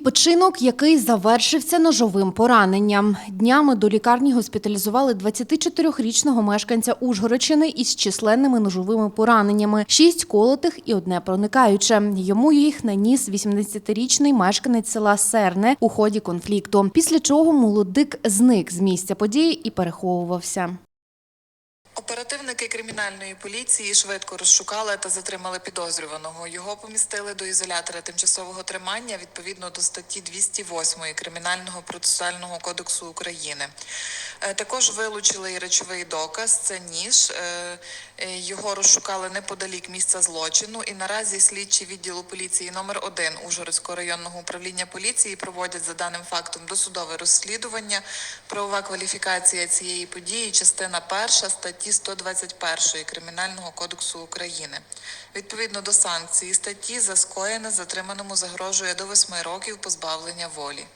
Відпочинок, який завершився ножовим пораненням. Днями до лікарні госпіталізували 24-річного мешканця Ужгородщини із численними ножовими пораненнями, шість колотих і одне проникаюче. Йому їх наніс 80-річний мешканець села Серне у ході конфлікту. Після чого молодик зник з місця події і переховувався. Оперативники кримінальної поліції швидко розшукали та затримали підозрюваного. Його помістили до ізолятора тимчасового тримання відповідно до статті 208 Кримінального процесуального кодексу України. Е, Також вилучили і речовий доказ. Це ніж. Е, е, Його розшукали неподалік місця злочину. І наразі слідчі відділу поліції номер 1 Ужгородського районного управління поліції проводять за даним фактом досудове розслідування. Правова кваліфікація цієї події, частина перша статті 121 Кримінального кодексу України. Відповідно до санкції статті за скоєне затриманому загрожує до 8 років позбавлення волі.